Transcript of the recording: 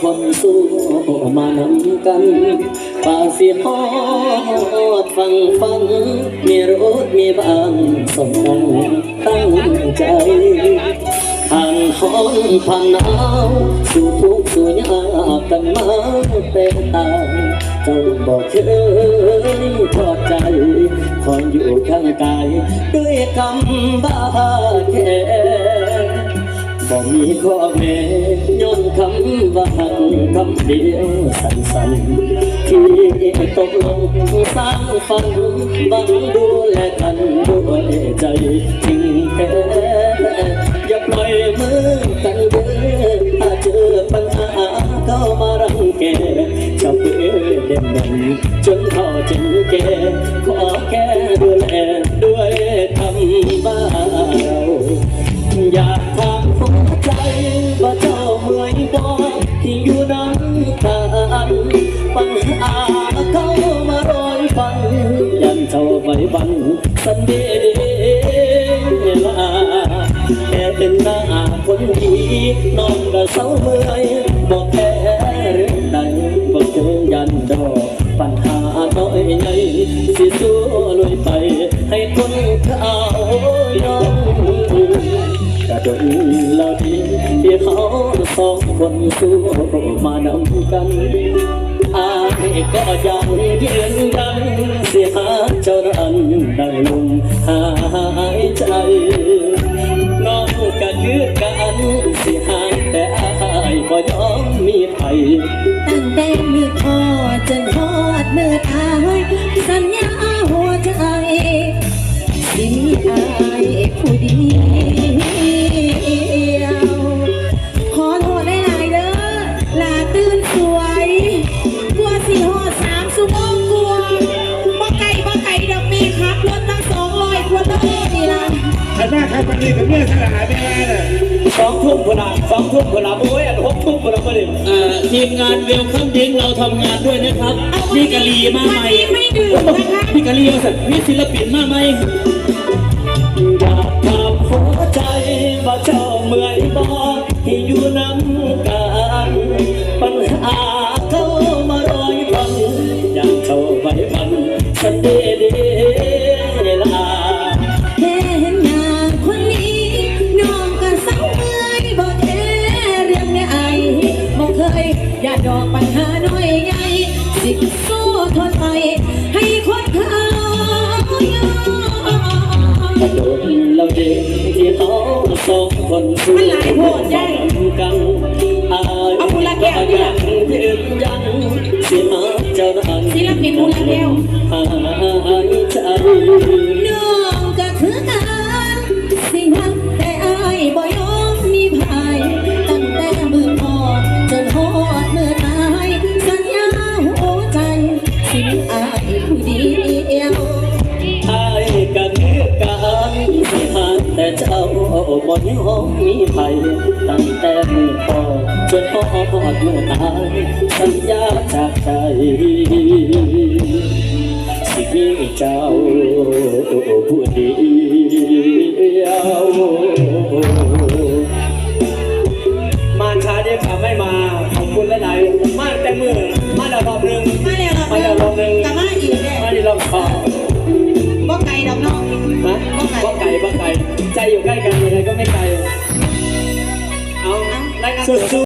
คนสู้มานำกันป่าสิฮอดฟังฟัง มีรถมีบ้านสมองตั้งใจผ่านห้อนผ่านหนาวสู่ทุกสู่ยากกันมาเป็นตาเจ้าบอกเคยทอดใจคอยอยู่ข้างกายด้วยคำบ้าแค่ บ่มีข้อแม้ย้อนคำว่าหักคำเดียวสั้นๆที่ตกลงสร้างฝันบังดูแลกันด้วยใจจริงแท้อย่าปล่อยมือกันเด้อถ้าเจอปัญหาเข้ามารังแกจะเพื่อเด่นดันจนพอจนแกขอแค่ดูแลด้วยคำบ้า ว่าเจ้าเมื่อยบ่ที่อยู่น้ำตาอันปัญหาเข้ามารอยฟันยันเจ้าไว้บันสันเดลาแค่เป็นหน้าคนดีน้องก็เศร้าเมื่อยบอกแค่เรื่องใดบอกเจอยันดอกปัญหาน้อยใหญ่สิสู้ลุยไปให้คนเขายอมกระดนเราดีที่เขา สองคนสู้มานำกันอายก็ยังยืนยันเสียหาจรันดังลมหายใจน้องก็คือกันเสียหาแต่อายก็ยอมมีไผตั้งแต่มือพ่อจนทอดมือตายสัญญาหัวใจสิมีอายผู้ดี ไอ้แม่ครับวันนี้กับเมียสลายไม่ได้น่ะสองทุ่มพนาสองทุ่มพนาโอ้ยอันหกทุ่มพนาพอดีเอ่อทีมงานเวลคัมดิ้งเราทำงานด้วยนะครับพี่กะลีมาวันใหม่นี้ไม่ดื่มนะคะพี่กะลีมาสัตว์พี่ศิลปินมาใหม่อยากถามหัวใจว่าเจ้าเมื่อยบ่ที่อยู่น้ำกันปัญหาเข้ามารอยพันอยากเข้าไปมันสันเดเดลา ดอกปัญหาน้อยใหญ่สิสู้ทนไป ให้คนเขายอมกระโดดเราเด็กที่เขาสองคนสู้มันหลายโหดใหญ่กันอายเอาคนละแก้วนี่ยัล่ะงยืนยันสิมาเจ้านั้นศิลปินคนละแก้ว เจ้าบ่ยอมมีไผตั้งแต่มือพ่อจนพ่อหอดมือตายสัญญาจากใจสิมีเจ้าผู้เดียวมาช้าเดี๋ยวขาไม่มาขอบคุณหลายๆมาแต่มือมาแล้วรอบหนึง อยู่ใกล้กันยังไงก็ไม่ไกล เอารายงานตัว